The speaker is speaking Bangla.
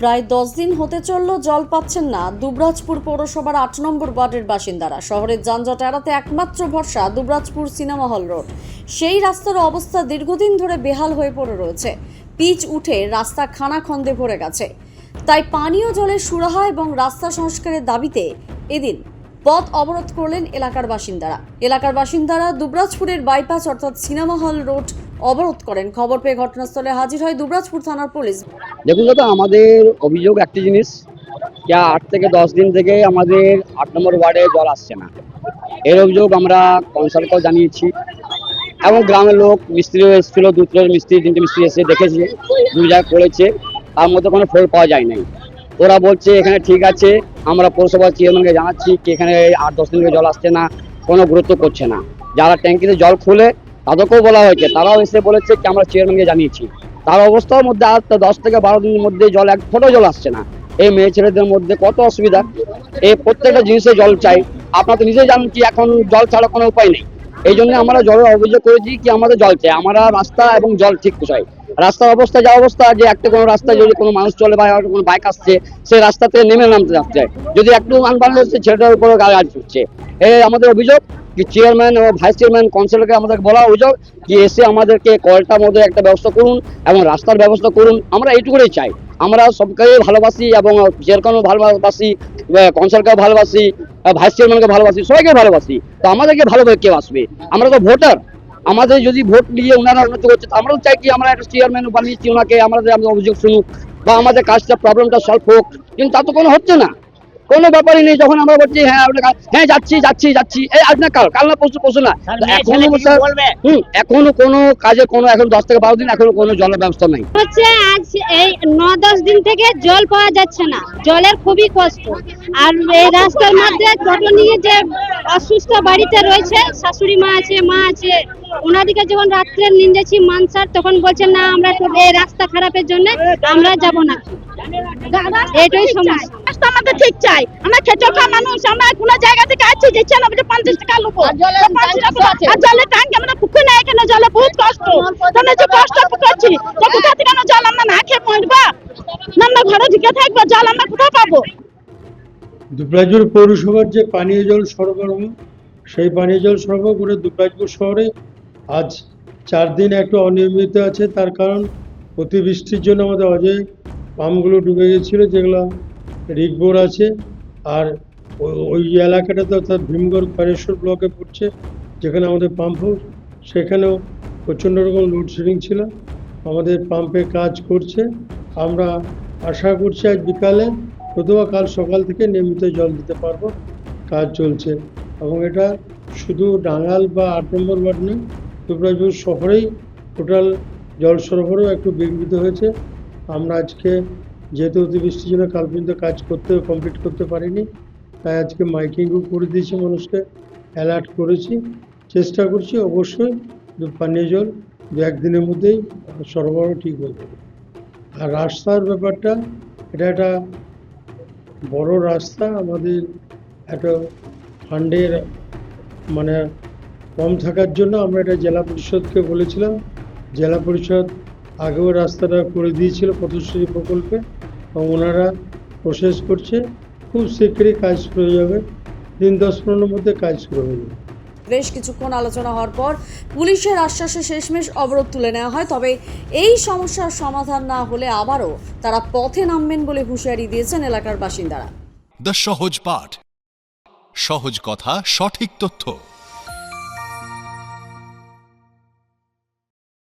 প্রায় দশ দিন হতে চলল, জল পাচ্ছেন না। দুবরাজপুর পৌরসভার আট নম্বর ওয়ার্ডের বাসিন্দারা। শহরের যানজট এড়াতে একমাত্র ভরসা দুবরাজপুর সিনেমা হল রোড। সেই রাস্তার অবস্থা দীর্ঘদিন ধরে বেহাল হয়ে পড়ে রয়েছে। পিচ উঠে রাস্তা খানাখন্দে ভরে গেছে। তাই পানীয় জলের সুরাহা এবং রাস্তা সংস্কারের দাবিতে এদিন পথ অবরোধ করলেন এলাকার বাসিন্দারা। এলাকার বাসিন্দারা দুবরাজপুরের বাইপাস অর্থাৎ সিনেমা হল রোড অবরোধ করেন। খবর পেয়ে ঘটনাস্থলে হাজির হয় দুবরাজপুর থানার পুলিশ। দেখুন দাদা, আমাদের অভিযোগ একটি জিনিস, যা আট থেকে দশ দিন থেকে আমাদের আট নম্বর ওয়ার্ডে জল আসছে না। এর অভিযোগ আমরা কনসালকেও জানিয়েছি এবং গ্রামের লোক, মিস্ত্রিও এসেছিল দু মিস্ত্রি, তিনটে মিস্ত্রি এসে দেখেছে দু করেছে তার মধ্যে কোনো ফল পাওয়া যায় নাই। ওরা বলছে, এখানে ঠিক আছে, আমরা পৌরসভার চেয়ারম্যানকে জানাচ্ছি কি এখানে আট দশ দিন জল আসছে না, কোনো গুরুত্ব করছে না। যারা ট্যাঙ্কিতে জল খুলে, তাদেরকেও বলা হয়েছে, তারাও এসে বলেছে কি আমরা চেয়ারম্যানকে জানিয়েছি। তার অবস্থার মধ্যে আর দশ থেকে বারো দিনের মধ্যে জল, এক ফোটো জল আসছে না। এই মেয়ে ছেলেদের মধ্যে কত অসুবিধা? এই প্রত্যেকটা জিনিসে জল চাই। আপনারা তো নিজেই জানেন কি এখন জল ছাড়া কোনো উপায় নেই। এই জন্য আমরা জলের অভিযোগ করেছি কি আমাদের জল চাই। আমরা রাস্তা এবং জল ঠিক চাই রাস্তার অবস্থা, যা অবস্থা, যে একটা কোনো রাস্তায় যদি কোনো মানুষ চলে বা কোনো বাইক আসছে সে রাস্তা থেকে নেমে নামতে যাচ্ছে। যদি একটু আনবান হচ্ছে, ছেলেটার উপরে গাড়ি উঠছে এই আমাদের অভিযোগ কি চেয়ারম্যান ও ভাইস চেয়ারম্যান কাউন্সিলরকে আমাদের বলা অভিযোগ কি এসে আমাদেরকে কলটার মধ্যে একটা ব্যবস্থা করুন এবং রাস্তার ব্যবস্থা করুন। আমরা এইটুকুই চাই। আমরা সবকে ভালোবাসি এবং চেয়ারম্যানও ভালোবাসি কনসালকেও ভালোবাসি ভাইস চেয়ারম্যানকে ভালোবাসি, সবাইকে ভালোবাসি। তো আমাদেরকে ভালোভাবে কেউ আসবে? আমরা তো ভোটার। আমাদের যদি ভোট নিয়ে ওনারা উন্নত করছে আমরাও চাই কি আমরা একটা চেয়ারম্যান বানিয়েছি ওনাকে আমাদের আমাদের অভিযোগ শুনুক বা আমাদের কাজটা, প্রবলেমটা সলভ হোক। কিন্তু তা তো কোনো হচ্ছে না। কোনো ব্যাপারই নেই যখন আমরা বলছি হ্যাঁ আমরা হ্যাঁ যাচ্ছি যাচ্ছি যাচ্ছি। এই আজ না কাল কাল না পরশু পরশু না। এখনও স্যার হুম এখনও কোনো কাজে কোনো এখন দশ থেকে বারো দিন এখনও কোনো জলের ব্যবস্থা নাই। হচ্ছে আজ এই ন দশ দিন থেকে জল পাওয়া যাচ্ছে না। জলের খুবই কষ্ট। আর এই রাস্তার মধ্যে টোটো নিয়ে যে অসুস্থ বাড়িতে রয়েছে শাশুড়ি মা আছে মা আছে ওনাদিকে যখন রাত্রে নিন্দেছি মানসার তখন বলছেন না আমরা তো এই রাস্তা খারাপের জন্য আমরা যাব না। এটাই সমস্যা। রাস্তা আমাদের ঠিক চাই। আমরা খাওয়া মানুষ আমরা কোনো জায়গা থেকে আছি যে আমাদের পঞ্চাশ টাকা লোক। আর জলের ট্যাঙ্ক আমরা পুকুর না এখানে জলে বহুত কষ্ট। তাহলে যে কষ্ট করছি তো কোথা থেকে আমরা জল? আমরা না খেয়ে মরবা? না আমরা ঘরে ঢুকে থাকব জল আমরা কোথায় পাবো? দুবরাজপুর পৌরসভার যে পানীয় জল সরবরাহ সেই পানীয় জল সরবরাহ করে দুবরাজপুর শহরে আজ চার দিন একটু অনিয়মিত আছে। তার কারণ অতিবৃষ্টির জন্য আমাদের অজয় পাম্পগুলো ডুবে গেছিল যেগুলো রিগবোর আছে, আর ওই এলাকাটাতে অর্থাৎ ভীমগড় খয়েশ্বর ব্লকে পড়ছে, যেখানে আমাদের পাম্প হাউস, সেখানেও প্রচণ্ড রকম লোডশেডিং ছিল। আমাদের পাম্পে কাজ করছে। আমরা আশা করছি আজ বিকালে, অথবা কাল সকাল থেকে নিয়মিত জল দিতে পারব। কাজ চলছে। এবং এটা শুধু ডাঙ্গাল বা আট নম্বর ওয়ার্ড নয়, দুবরাজপুর শহরেই টোটাল জল সরবরাহ একটু বিঘ্নিত হয়েছে। আমরা আজকে যেহেতু অতিবৃষ্টির জন্য কাল পর্যন্ত কাজ করতে কমপ্লিট করতে পারিনি। তাই আজকে মাইকিংও করে দিয়েছি মানুষকে অ্যালার্ট করেছি। চেষ্টা করছি অবশ্যই পানীয় জল দু একদিনের মধ্যেই সরবরাহ ঠিক হয়ে যাবে। আর রাস্তার ব্যাপারটা, এটা একটা বড় রাস্তা, আমাদের একটা ফান্ডের মানে কম থাকার জন্য আমরা এটা জেলা পরিষদকে বলেছিলাম। জেলা পরিষদ আগেও রাস্তাটা করে দিয়েছিল পথশ্রী প্রকল্পে। এবং ওনারা প্রসেস করছে খুব শীঘ্রই কাজ শুরু হয়ে যাবে। দিন দশ পনেরোর মধ্যে কাজ শুরু হয়ে যাবে। বেশ কিছুক্ষণ আলোচনা হওয়ার পর পুলিশের আশ্বাসে শেষমেশ অবরোধ তুলে নেওয়া হয় তবে এই সমস্যার সমাধান না হলে আবারও তারা পথে নামবেন বলে হুঁশিয়ারি দিয়েছেন এলাকার বাসিন্দারা। দ্য সহজ পাঠ। সহজ কথা সঠিক তথ্য।